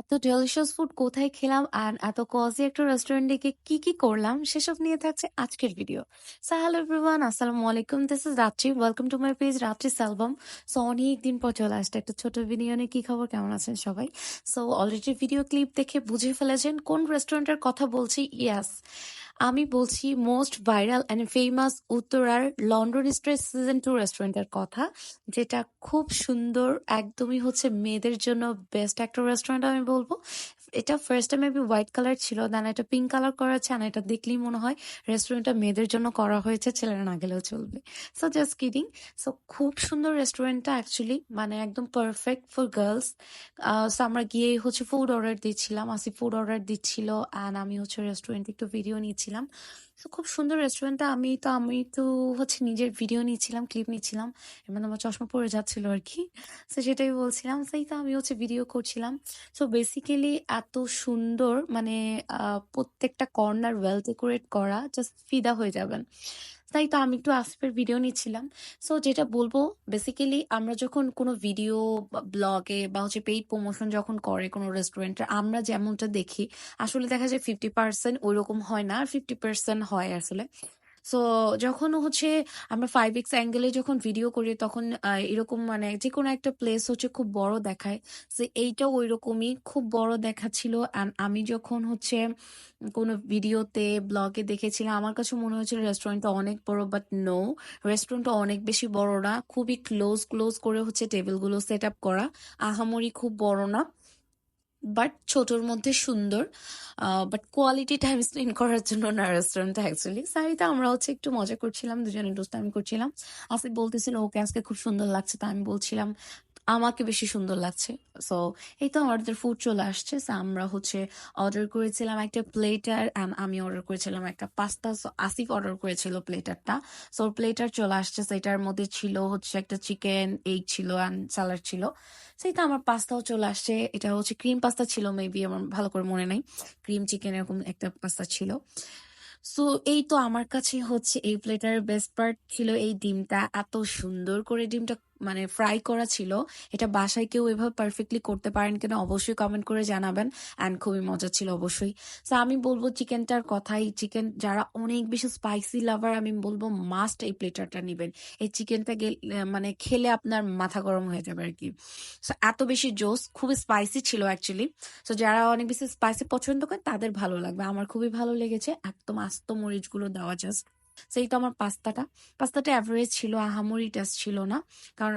এত delicious food কোথায় খেলাম আর এত কজি একটা রেস্টুরেন্টে গিয়ে কি কি করলাম সেসব নিয়ে থাকছে আজকের ভিডিও সো হ্যালো এভরিওয়ান আসসালামু আলাইকুম। This is Ratri. Welcome to my page Ratri album so অনেক দিন পর চলে আসছে একটা ছোট ভিডিও নিয়ে। কি খবর? কেমন আছেন সবাই? সো অলরেডি ভিডিও ক্লিপ দেখে বুঝে ফেলেছেন কোন রেস্টুরেন্টের কথা বলছি? ইয়াস আমি বলছি মোস্ট ভাইরাল অ্যান্ড ফেমাস উত্তরার লন্ডন স্ট্রেস সিজন টু রেস্টুরেন্টের কথা, যেটা খুব সুন্দর, একদমই হচ্ছে মেয়েদের জন্য বেস্ট একটা রেস্টুরেন্ট আমি বলব। এটা ফার্স্ট মেবি হোয়াইট কালার ছিল দেন এটা পিঙ্ক কালার করা আছে আর এটা দেখলেই মনে হয় রেস্টুরেন্টটা মেয়েদের জন্য করা হয়েছে, ছেলেরা না গেলেও চলবে। সো জাস্ট কিডিং সো খুব সুন্দর রেস্টুরেন্টটা অ্যাকচুয়ালি মানে একদম পারফেক্ট ফর গার্লস সো আমরা গিয়েই হচ্ছে ফুড অর্ডার দিচ্ছিলাম আসি ফুড অর্ডার দিচ্ছিল অ্যান্ড আমি হচ্ছে রেস্টুরেন্ট একটু ভিডিও নিচ্ছিলাম। তো খুব সুন্দর রেস্টুরেন্টটা আমি তো আমি তো হচ্ছে নিজের ভিডিও নিচ্ছিলাম ক্লিপ নিচ্ছিলাম মধ্যে আমার চশমা পড়ে যাচ্ছিল আর কি। সো সেটাই বলছিলাম, সেই তো আমি হচ্ছে ভিডিও করছিলাম। সো বেসিক্যালি এত সুন্দর মানে প্রত্যেকটা কর্নার ওয়েল ডেকোরেট করা জাস্ট ফিদা হয়ে যাবেন। তাই তো আমি একটু আসিফের ভিডিও নিচ্ছিলাম। সো যেটা বলব বেসিক্যালি আমরা যখন কোনো ভিডিও ব্লগে বা হচ্ছে পেইড প্রমোশন যখন করে কোনো রেস্টুরেন্টের আমরা যেমনটা দেখি, আসলে দেখা যায় ফিফটি পার্সেন্ট ওইরকম হয় না, আর ফিফটি পার্সেন্ট হয় আসলে। সো যখন হচ্ছে আমরা ফাইভ এক্স অ্যাঙ্গেলে যখন ভিডিও করি, তখন এরকম মানে যে কোনো একটা প্লেস হচ্ছে খুব বড় দেখায়। সো এইটাও ওই রকমই খুব বড় দেখাচ্ছিল। অ্যান্ড আমি যখন হচ্ছে কোনো ভিডিওতে ব্লগে দেখেছিলাম, আমার কাছে মনে হয়েছিল রেস্টুরেন্টটা অনেক বড় বাট নো রেস্টুরেন্টটা অনেক বেশি বড় না। খুবই ক্লোজ ক্লোজ করে হচ্ছে টেবিলগুলো সেট আপ করা। আহামরি খুব বড় না। বাট ছোটোর মধ্যে সুন্দর বাট কোয়ালিটি টাইম স্পেন্ড করার জন্য না রেস্টুরেন্টটা অ্যাকচুয়ালি সারিতে, আমরা হচ্ছে একটু মজা করছিলাম, দুজনে আমি করছিলাম। আসিফ বলতেছিল, ওকে, আজকে খুব সুন্দর লাগছে। তা আমি বলছিলাম আমাকে বেশি সুন্দর লাগছে। সো এই তো আমাদের ফুড চলে আসছে। আমরা হচ্ছে অর্ডার করেছিলাম একটা প্লেটার অ্যান্ড আমি অর্ডার করেছিলাম একটা পাস্তা সো আসিফ অর্ডার করেছিল প্লেটারটা সো প্লেটার চলে আসছে। সেটার মধ্যে ছিল হচ্ছে একটা চিকেন এগ ছিল অ্যান্ড স্যালাড ছিল। সেই তো আমার পাস্তাও চলে আসছে। এটা হচ্ছে ক্রিম পাস্তা ছিল মেবি আমার ভালো করে মনে নাই। ক্রিম চিকেন এরকম একটা পাস্তা ছিল। সো এই তো আমার কাছে হচ্ছে এই প্লেটার বেস্ট পার্ট ছিল এই ডিমটা। এত সুন্দর করে ডিমটা মানে ফ্রাই করা ছিল, এটা বাসায় কেউ এভাবে পারফেক্টলি করতে পারেন কিনা অবশ্যই কমেন্ট করে জানাবেন অ্যান্ড খুবই মজা ছিল অবশ্যই। সো আমি বলব চিকেনটার কথাই চিকেন যারা অনেক বেশি স্পাইসি লাভার আমি বলব মাস্ট এই প্লেটারটা নেবেন। এই চিকেনটা মানে খেলে আপনার মাথা গরম হয়ে যাবে আর কি। সো এত বেশি জোস, খুবই স্পাইসি ছিল অ্যাকচুয়ালি সো যারা অনেক বেশি স্পাইসি পছন্দ করে তাদের ভালো লাগবে। আমার খুবই ভালো লেগেছে। একদম আস্ত মরিচগুলো দেওয়া জাস্ট সেই তো আমার পাস্তাটা। পাস্তাটা অ্যাভারেজ ছিল, আহামরি টেস্ট ছিল না। কারণ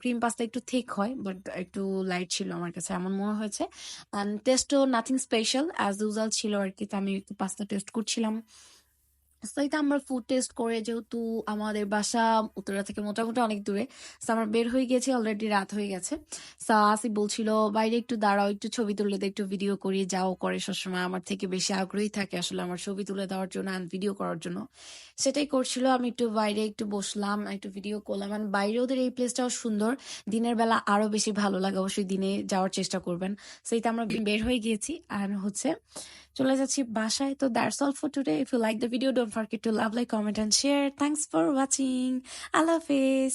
ক্রিম পাস্তা একটু থিক হয় বাট একটু লাইট ছিল আমার কাছে, এমন মনে হয়েছে। অ্যান্ড টেস্টও নাথিং স্পেশাল অ্যাজ ইউজাল ছিল আর কি, তো আমি একটু পাস্তা টেস্ট করছিলাম। এটা আমরা ফুড টেস্ট করে যেহেতু আমাদের বাসা উত্তরা থেকে মোটামুটি অনেক দূরে তো আমরা বের হয়ে গেছি অলরেডি রাত হয়ে গেছে। সো আসি বলছিল, বাইরে একটু দাঁড়াও, একটু ছবি তুলে দে, একটু ভিডিও করি, যাও করে সবসময়। আমার থেকে বেশি আগ্রহী থাকে আসলে আমার ছবি তুলে দেওয়ার জন্য অ্যান্ড ভিডিও করার জন্য। সেটাই করছিল, আমি একটু বাইরে একটু বসলাম, একটু ভিডিও করলাম। অ্যান্ড বাইরে ওদের এই প্লেসটাও সুন্দর। দিনের বেলা আরও বেশি ভালো লাগে। অবশ্যই দিনে যাওয়ার চেষ্টা করবেন। সেইটা আমরা বের হয়ে গিয়েছি আর হচ্ছে চলে যাচ্ছি বাসায়। তো that's all for today if you like the video don't forget to love like comment and share thanks for watching আল্লাহ হাফেজ